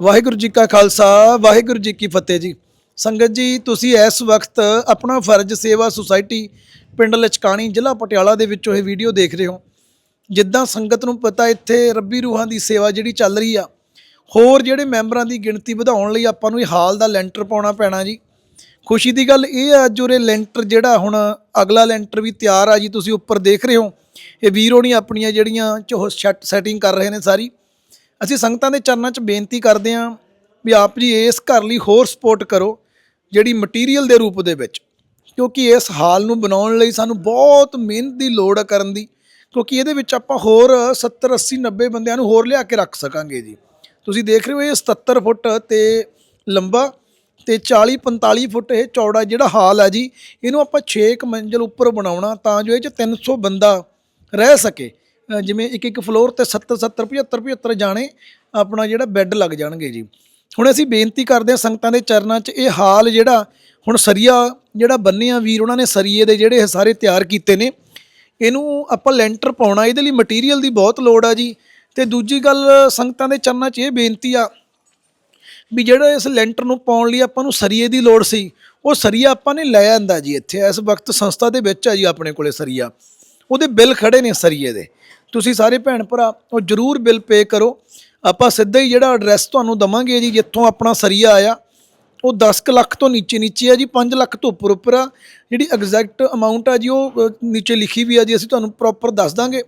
ਵਾਹਿਗੁਰੂ ਜੀ ਕਾ ਖਾਲਸਾ, ਵਾਹਿਗੁਰੂ ਜੀ ਕੀ ਫਤਿਹ ਜੀ। ਸੰਗਤ ਜੀ, ਤੁਸੀਂ ਇਸ ਵਕਤ ਆਪਣਾ ਫਰਜ਼ ਸੇਵਾ ਸੁਸਾਇਟੀ ਪਿੰਡ ਲਚਕਾਣੀ, ਜ਼ਿਲ੍ਹਾ ਪਟਿਆਲਾ ਦੇ ਵਿੱਚੋਂ ਇਹ ਵੀਡੀਓ ਦੇਖ ਰਹੇ ਹੋ। ਜਿੱਦਾਂ ਸੰਗਤ ਨੂੰ ਪਤਾ, ਇੱਥੇ ਰੱਬੀ ਰੂਹਾਂ ਦੀ ਸੇਵਾ ਜਿਹੜੀ ਚੱਲ ਰਹੀ ਆ, ਹੋਰ ਜਿਹੜੇ ਮੈਂਬਰਾਂ ਦੀ ਗਿਣਤੀ ਵਧਾਉਣ ਲਈ ਆਪਾਂ ਨੂੰ ਇਹ ਹਾਲ ਦਾ ਲੈਂਟਰ ਪਾਉਣਾ ਪੈਣਾ ਜੀ। ਖੁਸ਼ੀ ਦੀ ਗੱਲ ਇਹ ਆ, ਅੱਜ ਉਰੇ ਲੈਂਟਰ ਜਿਹੜਾ ਹੁਣ ਅਗਲਾ ਲੈਂਟਰ ਵੀ ਤਿਆਰ ਆ ਜੀ, ਤੁਸੀਂ ਉੱਪਰ ਦੇਖ ਰਹੇ ਹੋ। ਇਹ ਵੀਰ ਹੋਣੀ ਆਪਣੀਆਂ ਜਿਹੜੀਆਂ ਚੋ ਸੈਟਿੰਗ ਕਰ ਰਹੇ ਨੇ ਸਾਰੀ। ਅਸੀਂ ਸੰਗਤਾਂ ਦੇ ਚਰਨਾਂ 'ਚ ਬੇਨਤੀ ਕਰਦੇ ਹਾਂ ਵੀ ਆਪ ਜੀ ਇਸ ਘਰ ਲਈ ਹੋਰ ਸਪੋਰਟ ਕਰੋ ਜਿਹੜੀ ਮਟੀਰੀਅਲ ਦੇ ਰੂਪ ਦੇ ਵਿੱਚ। ਕਿਉਂਕਿ ਇਸ ਹਾਲ ਨੂੰ ਬਣਾਉਣ ਲਈ ਸਾਨੂੰ ਬਹੁਤ ਮਿਹਨਤ ਦੀ ਲੋੜ ਹੈ ਕਰਨ ਦੀ। ਕਿਉਂਕਿ ਇਹਦੇ ਵਿੱਚ ਆਪਾਂ ਹੋਰ 70 80 90 ਬੰਦਿਆਂ ਨੂੰ ਹੋਰ ਲਿਆ ਕੇ ਰੱਖ ਸਕਾਂਗੇ ਜੀ। ਤੁਸੀਂ ਦੇਖ ਰਹੇ ਹੋ ਇਹ 77 ਫੁੱਟ ਤੇ ਲੰਬਾ ਤੇ 40 45 ਫੁੱਟ ਇਹ ਚੌੜਾ ਜਿਹੜਾ ਹਾਲ ਹੈ ਜੀ, ਇਹਨੂੰ ਆਪਾਂ 6 ਮੰਜ਼ਲ ਉੱਪਰ ਬਣਾਉਣਾ ਤਾਂ ਜੋ ਇਹ 'ਚ 300 ਬੰਦਾ ਰਹਿ ਸਕੇ। ਜਿਵੇਂ ਇੱਕ ਇੱਕ ਫਲੋਰ ਤੇ 70 70 75 75 ਜਾਣੇ ਆਪਣਾ ਜਿਹੜਾ ਬੈੱਡ ਲੱਗ ਜਾਣਗੇ ਜੀ। ਹੁਣ ਅਸੀਂ ਬੇਨਤੀ ਕਰਦੇ ਹਾਂ ਸੰਗਤਾਂ ਦੇ ਚਰਨਾਂ 'ਚ ਇਹ ਹਾਲ ਜਿਹੜਾ ਹੁਣ ਸਰੀਆ ਜਿਹੜਾ ਬੰਨਿਆ ਵੀਰ ਉਹਨਾਂ ਨੇ ਸਰੀਏ ਦੇ ਜਿਹੜੇ ਇਹ ਸਾਰੇ ਤਿਆਰ ਕੀਤੇ ਨੇ, ਇਹਨੂੰ ਆਪਾਂ ਲੈਂਟਰ ਪਾਉਣਾ, ਇਹਦੇ ਲਈ ਮਟੀਰੀਅਲ ਦੀ ਬਹੁਤ ਲੋੜ ਆ ਜੀ। ਤੇ ਦੂਜੀ ਗੱਲ ਸੰਗਤਾਂ ਦੇ ਚਰਨਾਂ 'ਚ ਇਹ ਬੇਨਤੀ ਆ ਵੀ ਜਿਹੜਾ ਇਸ ਲੈਂਟਰ ਨੂੰ ਪਾਉਣ ਲਈ ਆਪਾਂ ਨੂੰ ਸਰੀਏ ਦੀ ਲੋੜ ਸੀ, ਉਹ ਸਰੀਆ ਆਪਾਂ ਨੇ ਲੈ ਆਂਦਾ ਜੀ ਇੱਥੇ, ਇਸ ਵਕਤ ਸੰਸਥਾ ਦੇ ਵਿੱਚ ਆ ਜੀ ਆਪਣੇ ਕੋਲੇ ਸਰੀਆ। ਉਹਦੇ ਬਿੱਲ ਖੜੇ ਨੇ ਸਰੀਏ ਦੇ। ਤੁਸੀਂ ਸਾਰੇ ਭੈਣ ਭਰਾ, ਉਹ ਜਰੂਰ ਬਿੱਲ ਪੇ ਕਰੋ। ਆਪਾਂ ਸਿੱਧਾ ਹੀ ਜਿਹੜਾ ਐਡਰੈਸ ਤੁਹਾਨੂੰ ਦਵਾਂਗੇ ਜੀ, ਜਿੱਥੋਂ ਆਪਣਾ ਸਰੀਆ ਆਇਆ, ਉਹ 10 ਕੁ ਲੱਖ ਤੋਂ ਨੀਚੇ ਨੀਚੇ ਆ ਜੀ 5 ਲੱਖ ਤੋਂ ਉੱਪਰ ਉੱਪਰ ਆ। ਜਿਹੜੀ ਐਗਜ਼ੈਕਟ ਅਮਾਉਂਟ ਆ ਜੀ, ਉਹ ਨੀਚੇ ਲਿਖੀ ਵੀ ਆ ਜੀ, ਅਸੀਂ ਤੁਹਾਨੂੰ ਪ੍ਰੋਪਰ ਦੱਸ ਦਾਂਗੇ।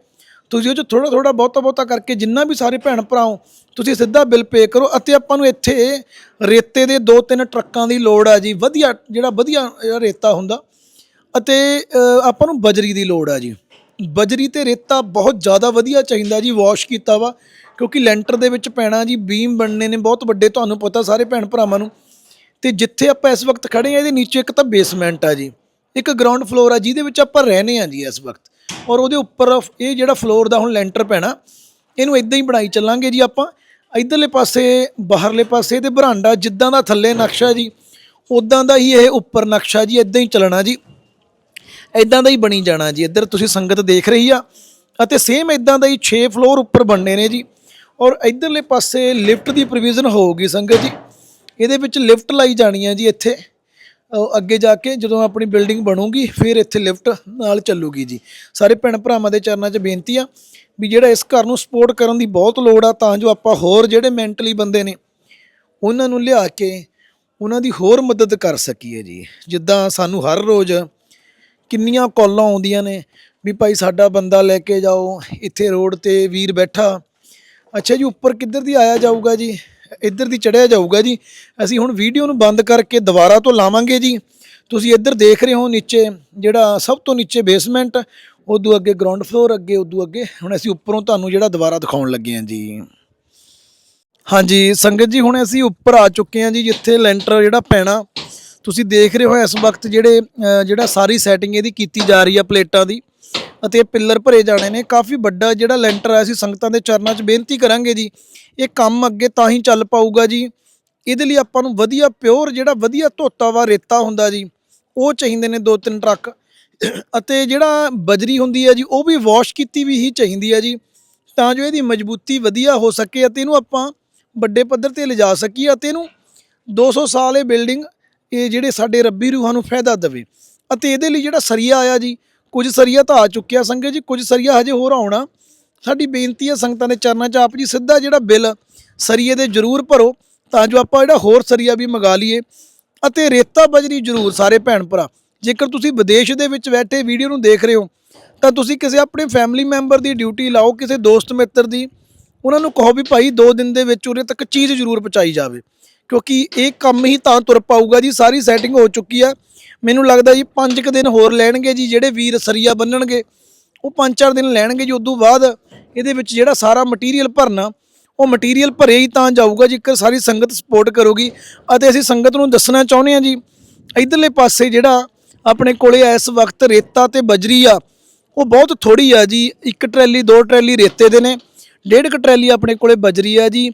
ਤੁਸੀਂ ਉਹ ਚ ਥੋੜਾ ਥੋੜਾ ਬਹੁਤਾ ਬਹੁਤਾ ਕਰਕੇ ਜਿੰਨਾ ਵੀ ਸਾਰੇ ਭੈਣ ਭਰਾ ਹੋ, ਤੁਸੀਂ ਸਿੱਧਾ ਬਿੱਲ ਪੇ ਕਰੋ। ਅਤੇ ਆਪਾਂ ਨੂੰ ਇੱਥੇ ਰੇਤੇ ਦੇ ਦੋ ਤਿੰਨ ਟਰੱਕਾਂ ਦੀ ਲੋੜ ਆ ਜੀ, ਵਧੀਆ, ਜਿਹੜਾ ਵਧੀਆ ਰੇਤਾ ਹੁੰਦਾ। ਅਤੇ ਆਪਾਂ ਨੂੰ ਬਜਰੀ ਦੀ ਲੋੜ ਆ ਜੀ। ਬਜਰੀ ਤੇ ਰੇਤਾ ਬਹੁਤ ਜ਼ਿਆਦਾ ਵਧੀਆ ਚਾਹੀਦਾ ਜੀ ਵਾਸ਼ ਕੀਤਾ ਵਾ, ਕਿਉਂਕਿ ਲੈਂਟਰ ਦੇ ਵਿੱਚ ਪੈਣਾ ਜੀ ਬੀਮ ਬਣਨੇ ਨੇ ਬਹੁਤ ਵੱਡੇ, ਤੁਹਾਨੂੰ ਪਤਾ ਸਾਰੇ ਭੈਣ ਭਰਾਵਾਂ ਨੂੰ। ਤੇ ਜਿੱਥੇ ਆਪਾਂ ਇਸ ਵਕਤ ਖੜੇ ਆ ਇਹਦੇ ਨੀਚੇ ਇੱਕ ਤਾਂ ਬੇਸਮੈਂਟ ਆ ਜੀ, ਇੱਕ ਗਰਾਊਂਡ ਫਲੋਰ ਆ, ਜਿਹਦੇ ਵਿੱਚ ਆਪਾਂ ਰਹਿੰਦੇ ਆ ਜੀ ਇਸ ਵਕਤ। ਔਰ ਉਹਦੇ ਉੱਪਰ ਇਹ ਜਿਹੜਾ ਫਲੋਰ ਦਾ ਹੁਣ ਲੈਂਟਰ ਪੈਣਾ, ਇਹਨੂੰ ਇਦਾਂ ਹੀ ਬਣਾਈ ਚੱਲਾਂਗੇ ਜੀ ਆਪਾਂ। ਇਧਰਲੇ ਪਾਸੇ, ਬਾਹਰਲੇ ਪਾਸੇ ਤੇ ਬਰਾਂਡਾ, ਜਿੱਦਾਂ ਦਾ ਥੱਲੇ ਨਕਸ਼ਾ ਜੀ ਉਦਾਂ ਦਾ ਹੀ ਇਹ ਉੱਪਰ ਨਕਸ਼ਾ ਜੀ ਇਦਾਂ ਹੀ ਚੱਲਣਾ ਜੀ। ਇਦਾਂ ਦਾ ਹੀ ਬਣੀ ਜਾਣਾ ਜੀ। ਇੱਧਰ ਤੁਸੀਂ ਸੰਗਤ ਦੇਖ ਰਹੀ ਆ ਅਤੇ ਸੇਮ ਇਦਾਂ ਦਾ ਹੀ 6 ਫਲੋਰ ਉੱਪਰ ਬਣਨੇ ਨੇ ਜੀ। ਔਰ ਇਧਰਲੇ ਪਾਸੇ ਲਿਫਟ ਦੀ ਪ੍ਰੋਵੀਜ਼ਨ ਹੋਊਗੀ ਸੰਗਤ ਜੀ। ਇਹਦੇ ਵਿੱਚ ਲਿਫਟ ਲਾਈ ਜਾਣੀ ਹੈ ਜੀ ਇੱਥੇ। ਅੱਗੇ ਜਾ ਕੇ ਜਦੋਂ ਆਪਣੀ ਬਿਲਡਿੰਗ ਬਣੂਗੀ, ਫਿਰ ਇੱਥੇ ਲਿਫਟ ਨਾਲ ਚੱਲੂਗੀ ਜੀ। ਸਾਰੇ ਭੈਣ ਭਰਾਵਾਂ ਦੇ ਚਰਨਾਂ 'ਚ ਬੇਨਤੀ ਆ ਵੀ ਜਿਹੜਾ ਇਸ ਘਰ ਨੂੰ ਸਪੋਰਟ ਕਰਨ ਦੀ ਬਹੁਤ ਲੋੜ ਆ, ਤਾਂ ਜੋ ਆਪਾਂ ਹੋਰ ਜਿਹੜੇ ਮੈਂਟਲੀ ਬੰਦੇ ਨੇ, ਉਹਨਾਂ ਨੂੰ ਲਿਆ ਕੇ ਉਹਨਾਂ ਦੀ ਹੋਰ ਮਦਦ ਕਰ ਸਕੀਏ ਜੀ। ਜਿੱਦਾਂ ਸਾਨੂੰ ਹਰ ਰੋਜ਼ ਕਿੰਨੀਆਂ ਕਾਲਾਂ ਆਉਂਦੀਆਂ ਨੇ ਵੀ ਭਾਈ ਸਾਡਾ ਬੰਦਾ ਲੈ ਕੇ ਜਾਓ, ਇੱਥੇ ਰੋਡ ਤੇ ਵੀਰ ਬੈਠਾ। ਅੱਛਾ ਜੀ, ਉੱਪਰ ਕਿੱਧਰ ਦੀ ਆਇਆ ਜਾਊਗਾ ਜੀ? ਇੱਧਰ ਦੀ ਚੜਿਆ ਜਾਊਗਾ ਜੀ। ਅਸੀਂ ਹੁਣ ਵੀਡੀਓ ਨੂੰ ਬੰਦ ਕਰਕੇ ਦੁਬਾਰਾ ਤੋਂ ਲਾਵਾਂਗੇ ਜੀ। ਤੁਸੀਂ ਇੱਧਰ ਦੇਖ ਰਹੇ ਹੋ ਨੀਚੇ, ਜਿਹੜਾ ਸਭ ਤੋਂ ਨੀਚੇ ਬੇਸਮੈਂਟ ਉਦੋਂ ਅੱਗੇ ਗਰਾਊਂਡ ਫਲੋਰ ਅੱਗੇ ਉਦੋਂ ਅੱਗੇ। ਹੁਣ ਅਸੀਂ ਉੱਪਰੋਂ ਤੁਹਾਨੂੰ ਜਿਹੜਾ ਦੁਬਾਰਾ ਦਿਖਾਉਣ ਲੱਗੇ ਹਾਂ ਜੀ। ਹਾਂਜੀ, ਸੰਗਤ ਜੀ, ਹੁਣ ਅਸੀਂ ਉੱਪਰ ਆ ਚੁੱਕੇ ਹਾਂ ਜੀ, ਜਿੱਥੇ ਲੈਂਟਰ ਜਿਹੜਾ ਪੈਣਾ। ਤੁਸੀਂ ਦੇਖ ਰਹੇ ਹੋ ਇਸ ਵਕਤ ਜਿਹੜੇ ਜਿਹੜਾ ਸਾਰੀ ਸੈਟਿੰਗ ਇਹਦੀ ਕੀਤੀ ਜਾ ਰਹੀ ਆ ਪਲੇਟਾਂ ਦੀ ਅਤੇ ਇਹ ਪਿੱਲਰ ਭਰੇ ਜਾਣੇ ਨੇ। ਕਾਫੀ ਵੱਡਾ ਜਿਹੜਾ ਲੈਂਟਰ ਆ ਅਸੀਂ ਸੰਗਤਾਂ ਦੇ ਚਰਨਾਂ 'ਚ, ਬੇਨਤੀ ਕਰਾਂਗੇ ਜੀ, ਇਹ ਕੰਮ ਅੱਗੇ ਤਾਂ ਹੀ ਚੱਲ ਪਾਊਗਾ ਜੀ। ਇਹਦੇ ਲਈ ਆਪਾਂ ਨੂੰ ਵਧੀਆ ਪਿਓਰ ਜਿਹੜਾ ਵਧੀਆ ਧੋਤਾ ਵਾ ਰੇਤਾ ਹੁੰਦਾ ਜੀ, ਉਹ ਚਾਹੀਦੇ ਨੇ ਦੋ ਤਿੰਨ ਟਰੱਕ। ਅਤੇ ਜਿਹੜਾ ਬਜਰੀ ਹੁੰਦੀ ਹੈ ਜੀ, ਉਹ ਵੀ ਵਾਸ਼ ਕੀਤੀ ਵੀ ਹੀ ਚਾਹੀਦੀ ਹੈ ਜੀ, ਤਾਂ ਜੋ ਇਹਦੀ ਮਜ਼ਬੂਤੀ ਵਧੀਆ ਹੋ ਸਕੇ ਅਤੇ ਇਹਨੂੰ ਆਪਾਂ ਵੱਡੇ ਪੱਧਰ ਤੇ ਲਿਜਾ ਸਕੀਏ ਅਤੇ ਇਹਨੂੰ 200 ਸਾਲ ਇਹ ਬਿਲਡਿੰਗ ਇਹ ਜਿਹੜੇ ਸਾਡੇ ਰੱਬੀ ਰੂਹਾਂ ਨੂੰ ਫਾਇਦਾ ਦੇਵੇ। ਅਤੇ ਇਹਦੇ ਲਈ ਜਿਹੜਾ ਸਰੀਆ ਆਇਆ ਜੀ, ਕੁਝ ਸਰੀਆ ਤਾਂ ਆ ਚੁੱਕਿਆ ਸੰਗਤ ਜੀ, ਕੁਝ ਸਰੀਆ ਹਜੇ ਹੋਰ ਆਉਣਾ। ਸਾਡੀ ਬੇਨਤੀ ਹੈ ਸੰਗਤਾਂ ਦੇ ਚਰਨਾਂ 'ਚ ਆਪ ਜੀ ਸਿੱਧਾ ਜਿਹੜਾ ਬਿੱਲ ਸਰੀਏ ਦੇ ਜ਼ਰੂਰ ਭਰੋ, ਤਾਂ ਜੋ ਆਪਾਂ ਜਿਹੜਾ ਹੋਰ ਸਰੀਆ ਵੀ ਮੰਗਾ ਲਈਏ। ਅਤੇ ਰੇਤਾ ਬਜਰੀ ਜ਼ਰੂਰ ਸਾਰੇ ਭੈਣ ਭਰਾ, ਜੇਕਰ ਤੁਸੀਂ ਵਿਦੇਸ਼ ਦੇ ਵਿੱਚ ਬੈਠੇ ਵੀਡੀਓ ਨੂੰ ਦੇਖ ਰਹੇ ਹੋ, ਤਾਂ ਤੁਸੀਂ ਕਿਸੇ ਆਪਣੇ ਫੈਮਿਲੀ ਮੈਂਬਰ ਦੀ ਡਿਊਟੀ ਲਾਓ, ਕਿਸੇ ਦੋਸਤ ਮਿੱਤਰ ਦੀ, ਉਹਨਾਂ ਨੂੰ ਕਹੋ ਵੀ ਭਾਈ 2 ਦਿਨ ਦੇ ਵਿੱਚ ਉਰੇ ਤੱਕ ਚੀਜ਼ ਜ਼ਰੂਰ ਪਹੁੰਚਾਈ ਜਾਵੇ। ਕਿਉਂਕਿ ਇਹ ਕੰਮ ਹੀ ਤਾਂ ਤੁਰ ਪਾਊਗਾ ਜੀ, ਸਾਰੀ ਸੈਟਿੰਗ ਹੋ ਚੁੱਕੀ ਆ। ਮੈਨੂੰ ਲੱਗਦਾ ਜੀ 5 ਕੁ ਦਿਨ ਹੋਰ ਲੈਣਗੇ ਜੀ, ਜਿਹੜੇ ਵੀਰ ਸਰੀਆ ਬੰਨਣਗੇ, ਉਹ 5-4 ਦਿਨ ਲੈਣਗੇ ਜੀ, ਉਦੋਂ ਬਾਅਦ ਇਹਦੇ ਵਿੱਚ ਜਿਹੜਾ ਸਾਰਾ ਮਟੀਰੀਅਲ ਭਰਨਾ, ਉਹ ਮਟੀਰੀਅਲ ਭਰੇ ਹੀ ਤਾਂ ਜਾਊਗਾ ਜੇਕਰ ਸਾਰੀ ਸੰਗਤ ਸਪੋਰਟ ਕਰੂਗੀ। ਅਤੇ ਅਸੀਂ ਸੰਗਤ ਨੂੰ ਦੱਸਣਾ ਚਾਹੁੰਦੇ ਹਾਂ ਜੀ, ਇਧਰਲੇ ਪਾਸੇ ਜਿਹੜਾ ਆਪਣੇ ਕੋਲੇ ਇਸ ਵਕਤ ਰੇਤਾ ਤੇ ਬਜਰੀ ਆ, ਉਹ ਬਹੁਤ ਥੋੜੀ ਆ ਜੀ, ਇੱਕ ਟਰੈਲੀ, ਦੋ ਟਰੈਲੀ ਰੇਤੇ ਦੇ ਨੇ, ਡੇਢ ਕੁ ਟਰੈਲੀ ਆਪਣੇ ਕੋਲੇ ਬਜਰੀ ਆ ਜੀ।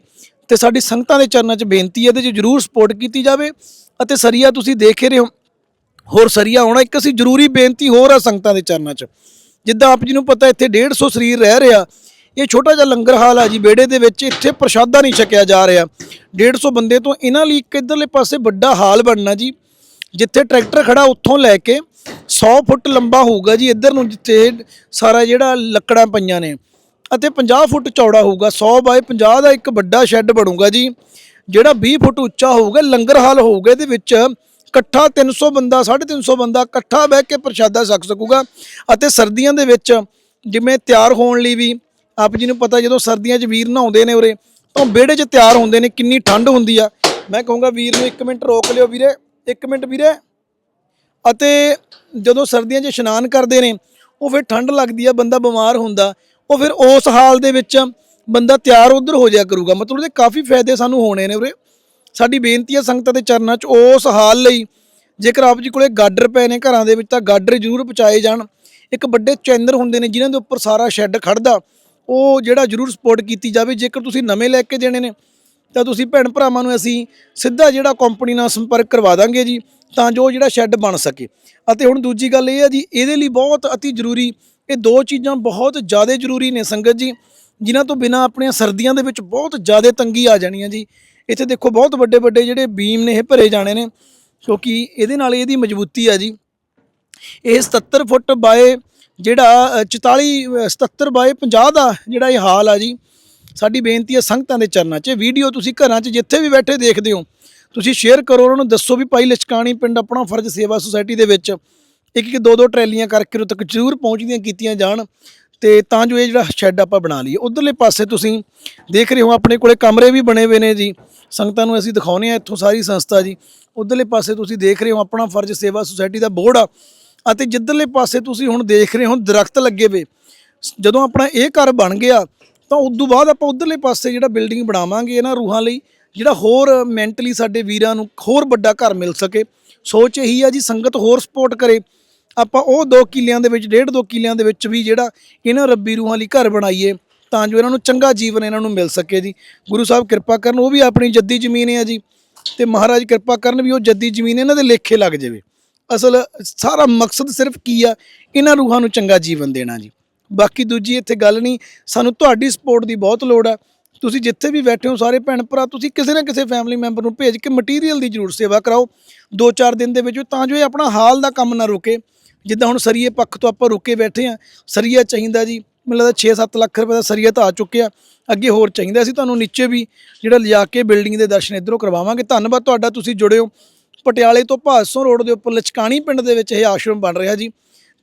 ਤੇ ਸਾਡੀ ਸੰਗਤਾਂ ਦੇ ਚਰਨਾਂ 'ਚ ਬੇਨਤੀ ਹੈ ਇਹਦੇ 'ਚ ਜਰੂਰ ਸਪੋਰਟ ਕੀਤੀ ਜਾਵੇ ਅਤੇ ਸਰੀਆ ਤੁਸੀਂ ਦੇਖ ਰਹੇ ਹੋ। ਹੋਰ ਸਰੀਆ ਹੋਣਾ ਇੱਕ ਅਸੀਂ ਜ਼ਰੂਰੀ ਬੇਨਤੀ ਹੋਰ ਆ ਸੰਗਤਾਂ ਦੇ ਚਰਨਾਂ 'ਚ। ਜਿੱਦਾਂ ਆਪ ਜੀ ਨੂੰ ਪਤਾ ਇੱਥੇ 150 ਸਰੀਰ ਰਹਿ ਰਿਹਾ, ਇਹ ਛੋਟਾ ਜਿਹਾ ਲੰਗਰ ਹਾਲ ਆ ਜੀ, ਵਿਹੜੇ ਦੇ ਵਿੱਚ ਇੱਥੇ ਪ੍ਰਸ਼ਾਦਾ ਨਹੀਂ ਛਕਿਆ ਜਾ ਰਿਹਾ। 150 ਬੰਦੇ ਤੋਂ ਇਹਨਾਂ ਲਈ ਇੱਕ ਇਧਰਲੇ ਪਾਸੇ ਵੱਡਾ ਹਾਲ ਬਣਨਾ ਜੀ, ਜਿੱਥੇ ਟਰੈਕਟਰ ਖੜਾ ਉੱਥੋਂ ਲੈ ਕੇ 100 ਫੁੱਟ ਲੰਬਾ ਹੋਊਗਾ ਜੀ, ਇੱਧਰ ਨੂੰ ਜਿੱਥੇ ਸਾਰਾ ਜਿਹੜਾ ਲੱਕੜਾਂ ਪਈਆਂ ਨੇ। ਅਤੇ 50 ਫੁੱਟ ਚੌੜਾ ਹੋਊਗਾ 100 ਬਾਏ 50 ਦਾ ਇੱਕ ਵੱਡਾ ਸ਼ੈੱਡ ਬਣੂਗਾ ਜੀ, ਜਿਹੜਾ 20 ਫੁੱਟ ਉੱਚਾ ਹੋਊਗਾ, ਲੰਗਰ ਹਾਲ ਹੋਊਗਾ ਇਹਦੇ ਵਿੱਚ ਇਕੱਠਾ 300 ਬੰਦਾ 350 ਬੰਦਾ ਇਕੱਠਾ ਬਹਿ ਕੇ ਪ੍ਰਸ਼ਾਦਾ ਛਕ ਸਕੂਗਾ ਅਤੇ ਸਰਦੀਆਂ ਦੇ ਵਿੱਚ ਜਿਵੇਂ ਤਿਆਰ ਹੋਣ ਲਈ ਵੀ, ਆਪ ਜੀ ਨੂੰ ਪਤਾ ਜਦੋਂ ਸਰਦੀਆਂ 'ਚ ਵੀਰ ਨਹਾਉਂਦੇ ਨੇ ਉਰੇ, ਤਾਂ ਵਿਹੜੇ 'ਚ ਤਿਆਰ ਹੁੰਦੇ ਨੇ, ਕਿੰਨੀ ਠੰਡ ਹੁੰਦੀ ਆ। ਮੈਂ ਕਹੂੰਗਾ ਵੀਰ ਨੂੰ 1 ਮਿੰਟ ਰੋਕ ਲਿਓ ਵੀਰੇ 1 ਮਿੰਟ ਵੀਰੇ। ਅਤੇ ਜਦੋਂ ਸਰਦੀਆਂ 'ਚ ਇਸ਼ਨਾਨ ਕਰਦੇ ਨੇ, ਉਹ ਫਿਰ ਠੰਡ ਲੱਗਦੀ ਆ, ਬੰਦਾ ਬਿਮਾਰ ਹੁੰਦਾ ਉਹ ਫਿਰ ਉਸ ਹਾਲ ਦੇ ਵਿੱਚ ਬੰਦਾ ਤਿਆਰ ਉਧਰ ਹੋ ਜਾਇਆ ਕਰੂਗਾ। ਮਤਲਬ ਉਹਦੇ ਕਾਫੀ ਫਾਇਦੇ ਸਾਨੂੰ ਹੋਣੇ ਨੇ ਉਰੇ। ਸਾਡੀ ਬੇਨਤੀ ਹੈ ਸੰਗਤਾਂ ਦੇ ਚਰਨਾਂ 'ਚ ਉਸ ਹਾਲ ਲਈ, ਜੇਕਰ ਆਪ ਜੀ ਕੋਲੇ ਗਾਡਰ ਪਏ ਨੇ ਘਰਾਂ ਦੇ ਵਿੱਚ ਤਾਂ ਗਾਡਰ ਜ਼ਰੂਰ ਪਹੁੰਚਾਏ ਜਾਣ। ਇੱਕ ਵੱਡੇ ਚੈਨਰ ਹੁੰਦੇ ਨੇ ਜਿਨ੍ਹਾਂ ਦੇ ਉੱਪਰ ਸਾਰਾ ਸ਼ੈੱਡ ਖੜਦਾ ਉਹ ਜਿਹੜਾ ਜ਼ਰੂਰ ਸਪੋਰਟ ਕੀਤੀ ਜਾਵੇ। ਜੇਕਰ ਤੁਸੀਂ ਨਵੇਂ ਲੈ ਕੇ ਦੇਣੇ ਨੇ, ਤਾਂ ਤੁਸੀਂ ਭੈਣ ਭਰਾਵਾਂ ਨੂੰ ਅਸੀਂ ਸਿੱਧਾ ਜਿਹੜਾ ਕੰਪਨੀ ਨਾਲ ਸੰਪਰਕ ਕਰਵਾ ਦਾਂਗੇ ਜੀ, ਤਾਂ ਜੋ ਜਿਹੜਾ ਸ਼ੈੱਡ ਬਣ ਸਕੇ। ਅਤੇ ਹੁਣ ਦੂਜੀ ਗੱਲ ਇਹ ਹੈ ਜੀ, ਇਹਦੇ ਲਈ ਬਹੁਤ ਅਤੀ ਜ਼ਰੂਰੀ ਇਹ ਦੋ ਚੀਜ਼ਾਂ ਬਹੁਤ ਜ਼ਿਆਦਾ ਜ਼ਰੂਰੀ ਨੇ ਸੰਗਤ ਜੀ ਜਿਨ੍ਹਾਂ ਤੋਂ ਬਿਨਾ ਆਪਣੀਆਂ ਸਰਦੀਆਂ ਦੇ ਵਿੱਚ ਬਹੁਤ ਜ਼ਿਆਦਾ ਤੰਗੀ ਆ ਜਾਣੀ ਹੈ ਜੀ। ਇੱਥੇ ਦੇਖੋ ਬਹੁਤ ਵੱਡੇ ਵੱਡੇ ਜਿਹੜੇ ਬੀਮ ਨੇ ਇਹ ਭਰੇ ਜਾਣੇ ਨੇ ਕਿਉਂਕਿ ਇਹਦੇ ਨਾਲ ਇਹਦੀ ਮਜ਼ਬੂਤੀ ਆ ਜੀ। ਇਹ 77 ਫੁੱਟ ਬਾਏ ਜਿਹੜਾ ਅ, 44 77 ਬਾਏ 50 ਦਾ ਜਿਹੜਾ ਇਹ ਹਾਲ ਆ ਜੀ। ਸਾਡੀ ਬੇਨਤੀ ਹੈ ਸੰਗਤਾਂ ਦੇ ਚਰਨਾਂ 'ਚ ਵੀਡੀਓ ਤੁਸੀਂ ਘਰਾਂ 'ਚ ਜਿੱਥੇ ਵੀ ਬੈਠੇ ਦੇਖਦੇ ਹੋ ਤੁਸੀਂ ਸ਼ੇਅਰ ਕਰੋ ਉਹਨਾਂ ਨੂੰ ਦੱਸੋ ਵੀ ਭਾਈ ਲਚਕਾਣੀ ਪਿੰਡ ਆਪਣਾ ਫਰਜ਼ ਸੇਵਾ ਸੁਸਾਇਟੀ ਦੇ ਵਿੱਚ। ਇੱਕ ਇੱਕ ਦੋ ਦੋ ਟਰੈਲੀਆਂ ਕਰਕੇ ਉਰੇ ਤੱਕ ਜ਼ਰੂਰ ਪਹੁੰਚਦੀਆਂ ਕੀਤੀਆਂ ਜਾਣ ਤੇ ਤਾਂ ਜੋ ਇਹ ਜਿਹੜਾ ਸ਼ੈੱਡ ਆਪਾਂ ਬਣਾ ਲਈਏ। ਉਧਰਲੇ ਪਾਸੇ ਤੁਸੀਂ ਦੇਖ ਰਹੇ ਹੋ ਆਪਣੇ ਕੋਲੇ ਕਮਰੇ ਵੀ ਬਣੇ ਹੋਏ ਨੇ ਜੀ। ਸੰਗਤਾਂ ਨੂੰ ਅਸੀਂ ਦਿਖਾਉਨੇ ਆ ਇੱਥੋਂ ਸਾਰੀ ਸੰਸਥਾ ਜੀ। ਉਧਰਲੇ ਪਾਸੇ ਤੁਸੀਂ ਦੇਖ ਰਹੇ ਹੋ ਆਪਣਾ ਫਰਜ਼ ਸੇਵਾ ਸੁਸਾਇਟੀ ਦਾ ਬੋਰਡ ਆ। ਅਤੇ ਜਿੱਧਰਲੇ ਪਾਸੇ ਤੁਸੀਂ ਹੁਣ ਦੇਖ ਰਹੇ ਹੋ ਦਰਖਤ ਲੱਗੇ ਵੇ। ਜਦੋਂ ਆਪਣਾ ਇਹ ਘਰ ਬਣ ਗਿਆ, ਤਾਂ ਉਸ ਤੋਂ ਬਾਅਦ ਆਪਾਂ ਉਧਰਲੇ ਪਾਸੇ ਜਿਹੜਾ ਬਿਲਡਿੰਗ ਬਣਾਵਾਂਗੇ ਇਹਨਾਂ ਰੂਹਾਂ ਲਈ, ਜਿਹੜਾ ਹੋਰ ਮੈਂਟਲੀ ਸਾਡੇ ਵੀਰਾਂ ਨੂੰ ਹੋਰ ਵੱਡਾ ਘਰ ਮਿਲ ਸਕੇ। ਸੋਚ ਇਹੀ ਆ ਜੀ, ਸੰਗਤ ਹੋਰ ਸਪੋਰਟ ਕਰੇ। ਆਪਾਂ ਉਹ 2 ਕਿੱਲਿਆਂ ਦੇ ਵਿੱਚ, ਡੇਢ 2 ਕਿੱਲਿਆਂ ਦੇ ਵਿੱਚ ਵੀ ਜਿਹੜਾ ਇਹਨਾਂ ਰੱਬੀ ਰੂਹਾਂ ਲਈ ਘਰ ਬਣਾਈਏ, ਤਾਂ ਜੋ ਇਹਨਾਂ ਨੂੰ ਚੰਗਾ ਜੀਵਨ ਇਹਨਾਂ ਨੂੰ ਮਿਲ ਸਕੇ ਜੀ। ਗੁਰੂ ਸਾਹਿਬ ਕਿਰਪਾ ਕਰਨ, ਉਹ ਵੀ ਆਪਣੀ ਜੱਦੀ ਜ਼ਮੀਨ ਹੈ ਜੀ। ਤੇ ਮਹਾਰਾਜ ਕਿਰਪਾ ਕਰਨ ਵੀ ਉਹ ਜੱਦੀ ਜ਼ਮੀਨ ਇਹਨਾਂ ਦੇ ਲੇਖੇ ਲੱਗ ਜਾਵੇ। ਅਸਲ ਸਾਰਾ ਮਕਸਦ ਸਿਰਫ ਕੀ ਆ? ਇਹਨਾਂ ਰੂਹਾਂ ਨੂੰ ਚੰਗਾ ਜੀਵਨ ਦੇਣਾ ਜੀ। ਬਾਕੀ ਦੂਜੀ ਇੱਥੇ ਗੱਲ ਨਹੀਂ, ਸਾਨੂੰ ਤੁਹਾਡੀ ਸਪੋਰਟ ਦੀ ਬਹੁਤ ਲੋੜ ਆ। ਤੁਸੀਂ ਜਿੱਥੇ ਵੀ ਬੈਠੇ ਹੋ, ਸਾਰੇ ਭੈਣ ਭਰਾ, ਤੁਸੀਂ ਕਿਸੇ ਨਾ ਕਿਸੇ ਫੈਮਿਲੀ ਮੈਂਬਰ ਨੂੰ ਭੇਜ ਕੇ ਮਟੀਰੀਅਲ ਦੀ ਜ਼ਰੂਰ ਸੇਵਾ ਕਰਾਓ। 2-4 ਦਿਨ ਦੇ ਵਿੱਚ, ਤਾਂ ਜੋ ਇਹ ਆਪਣਾ ਹਾਲ ਦਾ ਕੰਮ ਨਾ ਰੁਕੇ। ਜਿੱਦਾਂ ਹੁਣ ਸਰੀਏ ਪੱਖ ਤੋਂ ਆਪਾਂ ਰੁਕੇ ਬੈਠੇ ਆ ਸਰੀਆ ਚਾਹੀਦਾ ਜੀ। ਮੈਨੂੰ ਲੱਗਦਾ 6-7 ਲੱਖ ਰੁਪਏ ਦਾ ਸਰੀਆ ਤਾਂ ਆ ਚੁੱਕਿਆ। ਅੱਗੇ ਹੋਰ ਚਾਹੀਦਾ ਅਸੀਂ ਤੁਹਾਨੂੰ ਨੀਚੇ ਵੀ ਜਿਹੜਾ ਲਿਜਾ ਕੇ ਬਿਲਡਿੰਗ ਦੇ ਦਰਸ਼ਨ ਇਧਰੋਂ ਕਰਵਾਵਾਂਗੇ। ਧੰਨਵਾਦ ਤੁਹਾਡਾ, ਤੁਸੀਂ ਜੁੜਿਓ। ਪਟਿਆਲੇ ਤੋਂ ਭਾਦਸੋਂ ਰੋਡ ਦੇ ਉੱਪਰ ਲਚਕਾਣੀ ਪਿੰਡ ਦੇ ਵਿੱਚ ਇਹ ਆਸ਼ਰਮ ਬਣ ਰਿਹਾ ਜੀ।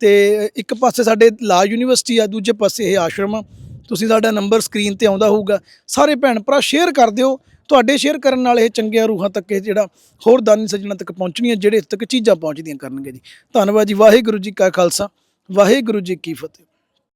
ਤੇ ਇੱਕ ਪਾਸੇ ਸਾਡੇ ਲਾ ਯੂਨੀਵਰਸਿਟੀ ਆ, ਦੂਜੇ ਪਾਸੇ ਇਹ ਆਸ਼ਰਮ ਆ। ਤੁਸੀਂ ਸਾਡਾ ਨੰਬਰ ਸਕਰੀਨ ਤੇ ਆਉਂਦਾ ਹੋਊਗਾ। ਸਾਰੇ ਭੈਣ ਭਰਾ ਸ਼ੇਅਰ ਕਰ ਦਿਓ। ਤੁਹਾਡੇ ਸ਼ੇਅਰ ਕਰਨ ਨਾਲ ਇਹ ਚੰਗੀਆਂ ਰੂਹਾਂ ਤੱਕ ਇਹ ਜਿਹੜਾ ਹੋਰ ਦਾਨੀ ਸੱਜਣਾ ਤੱਕ ਪਹੁੰਚਣੀਆਂ ਜਿਹੜੇ ਇੱਥੇ ਤੱਕ ਚੀਜ਼ਾਂ ਪਹੁੰਚਦੀਆਂ ਕਰਨਗੇ ਜੀ। ਧੰਨਵਾਦ ਜੀ, ਵਾਹਿਗੁਰੂ ਜੀ ਕਾ ਖਾਲਸਾ, ਵਾਹਿਗੁਰੂ ਜੀ ਕੀ ਫਤਿਹ।